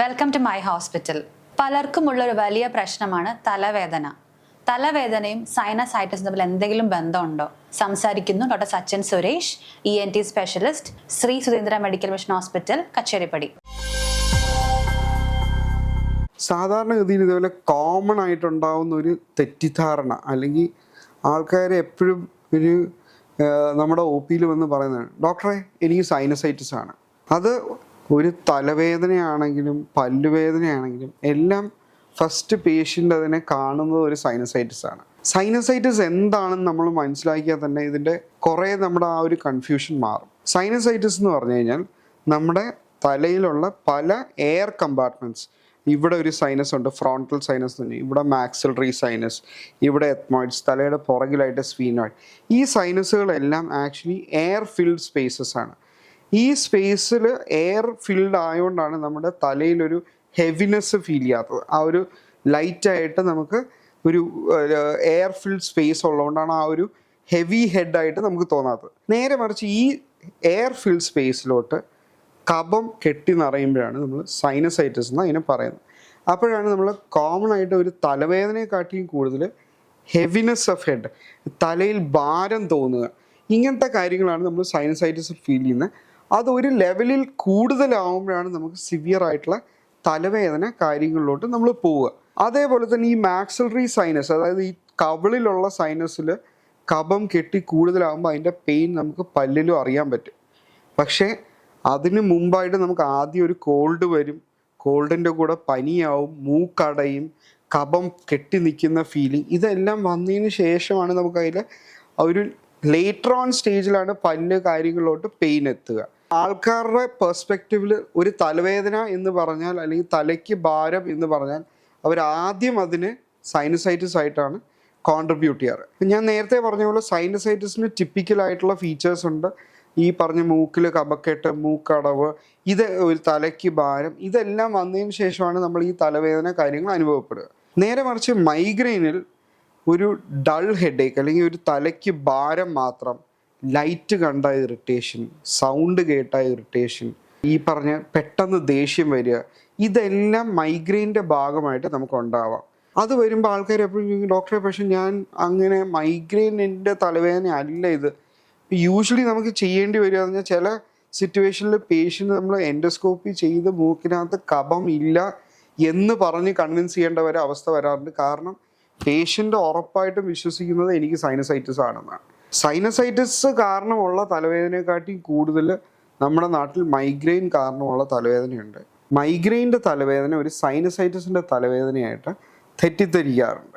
Welcome to my hospital പലർക്കുമുള്ള ഒരു വലിയ പ്രശ്നമാണ് തലവേദന. തലവേദനയും സൈനസൈറ്റിസും തമ്മിൽ എന്തെങ്കിലും ബന്ധമുണ്ടോ? സംസാരിക്കുന്നു doctor Sachin Suresh E N T specialist Sree Surendra medical mission hospital Kacheripady. സാധാരണഗതിയിൽ ഇതുപോലെ കോമൺ ആയിട്ടുണ്ടാവുന്ന ഒരു തെറ്റിദ്ധാരണ അല്ലെങ്കിൽ ആൾക്കാരെ എപ്പോഴും ഒരു നമ്മുടെ ഒ പിയിൽ വന്ന് പറയുന്നത് ഡോക്ടറെ എനിക്ക് സൈനസൈറ്റിസ് ആണ്. അത് ഒരു തലവേദനയാണെങ്കിലും പല്ലുവേദനയാണെങ്കിലും എല്ലാം ഫസ്റ്റ് പേഷ്യന്റ് അതിനെ കാണുന്നത് ഒരു സൈനസൈറ്റിസ് ആണ്. സൈനസൈറ്റിസ് എന്താണെന്ന് നമ്മൾ മനസ്സിലാക്കിയാൽ തന്നെ ഇതിന്റെ കുറേ നമ്മുടെ ആ ഒരു കൺഫ്യൂഷൻ മാറും. സൈനസൈറ്റിസ് എന്ന് പറഞ്ഞു കഴിഞ്ഞാൽ നമ്മുടെ തലയിലുള്ള പല എയർ കമ്പാർട്ട്മെന്റ്സ് ഇവിടെ ഒരു സൈനസ് ഉണ്ട് ഫ്രോണ്ടൽ സൈനസ് തന്നെ ഇവിടെ മാക്സിലറി സൈനസ് ഇവിടെ എത്മോയിഡ്സ് തലയുടെ പുറകിലായിട്ട് സ്വീനോയിഡ് ഈ സൈനസുകളെല്ലാം ആക്ച്വലി എയർ ഫിൽഡ് സ്പേസസ് ആണ്. ഈ സ്പേസിൽ എയർ ഫിൽഡ് ആയതുകൊണ്ടാണ് നമ്മുടെ തലയിലൊരു ഹെവിനെസ് ഫീൽ ചെയ്യാത്തത്. ആ ഒരു ലൈറ്റായിട്ട് നമുക്ക് ഒരു എയർ ഫിൽഡ് സ്പേസ് ഉള്ളതുകൊണ്ടാണ് ആ ഒരു ഹെവി ഹെഡായിട്ട് നമുക്ക് തോന്നാത്തത്. നേരെ മറിച്ച് ഈ എയർ ഫിൽഡ് സ്പേസിലോട്ട് കഫം കെട്ടി നിറയുമ്പോഴാണ് നമ്മൾ സൈനസൈറ്റിസ് എന്ന് അതിനെ പറയുന്നത്. അപ്പോഴാണ് നമ്മൾ കോമൺ ആയിട്ട് ഒരു തലവേദനയെക്കാട്ടിയും കൂടുതൽ ഹെവിനെസ് ഓഫ് ഹെഡ് തലയിൽ ഭാരം തോന്നുക. ഇങ്ങനത്തെ കാര്യങ്ങളാണ് നമ്മൾ സൈനസൈറ്റിസ് ഫീൽ ചെയ്യുന്നത്. അത് ഒരു ലെവലിൽ കൂടുതലാവുമ്പോഴാണ് നമുക്ക് സിവിയർ ആയിട്ടുള്ള തലവേദന കാര്യങ്ങളിലോട്ട് നമ്മൾ പോവുക. അതേപോലെ തന്നെ ഈ മാക്സിലറി സൈനസ് അതായത് ഈ കവിളിലുള്ള സൈനസിൽ കഫം കെട്ടി കൂടുതലാകുമ്പോൾ അതിന്റെ പെയിൻ നമുക്ക് പല്ലിലും അറിയാൻ പറ്റും. പക്ഷേ അതിന് മുമ്പായിട്ട് നമുക്ക് ആദ്യം ഒരു കോൾഡ് വരും. കോൾഡിന്റെ കൂടെ പനിയാവും മൂക്കടയും കഫം കെട്ടി നിൽക്കുന്ന ഫീലിംഗ് ഇതെല്ലാം വന്നതിന് ശേഷമാണ് നമുക്കതിൽ ഒരു ലേറ്റർ ഓൺ സ്റ്റേജിലാണ് പല്ല് കാര്യങ്ങളിലോട്ട് പെയിൻ എത്തുക. ആൾക്കാരുടെ പെർസ്പെക്റ്റീവിൽ ഒരു തലവേദന എന്ന് പറഞ്ഞാൽ അല്ലെങ്കിൽ തലയ്ക്ക് ഭാരം എന്ന് പറഞ്ഞാൽ അവർ ആദ്യം അതിന് സൈനസൈറ്റിസ് ആയിട്ടാണ് കോൺട്രിബ്യൂട്ട് ചെയ്യാറ്. ഞാൻ നേരത്തെ പറഞ്ഞ പോലെ സൈനസൈറ്റിസിന് ടിപ്പിക്കലായിട്ടുള്ള ഫീച്ചേഴ്സ് ഉണ്ട്. ഈ പറഞ്ഞ മൂക്കിൽ കപക്കെട്ട് മൂക്കടവ് ഇത് ഒരു തലയ്ക്ക് ഭാരം ഇതെല്ലാം വന്നതിന് ശേഷമാണ് നമ്മൾ ഈ തലവേദന കാര്യങ്ങൾ അനുഭവപ്പെടുക. നേരെ മറിച്ച് മൈഗ്രെയിനിൽ ഒരു ഡൾ ഹെഡേക്ക് അല്ലെങ്കിൽ ഒരു തലയ്ക്ക് ഭാരം മാത്രം ലൈറ്റ് കണ്ട ഇറിറ്റേഷൻ സൗണ്ട് കേട്ട ഇറിറ്റേഷൻ ഈ പറഞ്ഞ പെട്ടെന്ന് ദേഷ്യം വരിക ഇതെല്ലാം മൈഗ്രെയിന്റെ ഭാഗമായിട്ട് നമുക്ക് ഉണ്ടാവാം അത് വരുമ്പോൾ ആൾക്കാർ എപ്പോഴും ഡോക്ടറെ പക്ഷെ ഞാൻ അങ്ങനെ മൈഗ്രെയിനിന്റെ തലവേദന അല്ല ഇത്. യൂഷ്വലി നമുക്ക് ചെയ്യേണ്ടി വരിക എന്ന് പറഞ്ഞാൽ ചില സിറ്റുവേഷനിൽ പേഷ്യന്റ് നമ്മൾ എൻഡോസ്കോപ്പി ചെയ്ത് മൂക്കിനകത്ത് കഫം ഇല്ല എന്ന് പറഞ്ഞ് കൺവിൻസ് ചെയ്യേണ്ട ഒരു അവസ്ഥ വരാറുണ്ട്. കാരണം പേഷ്യന്റ് ഉറപ്പായിട്ടും വിശ്വസിക്കുന്നത് എനിക്ക് സൈനസൈറ്റിസ് ആണെന്നാണ്. സൈനസൈറ്റിസ് കാരണമുള്ള തലവേദനയെക്കാട്ടി കൂടുതൽ നമ്മുടെ നാട്ടിൽ മൈഗ്രെയിൻ കാരണമുള്ള തലവേദനയുണ്ട്. മൈഗ്രെയിന്റെ തലവേദന ഒരു സൈനസൈറ്റിസിന്റെ തലവേദനയായിട്ട് തെറ്റിദ്ധരിക്കാറുണ്ട്.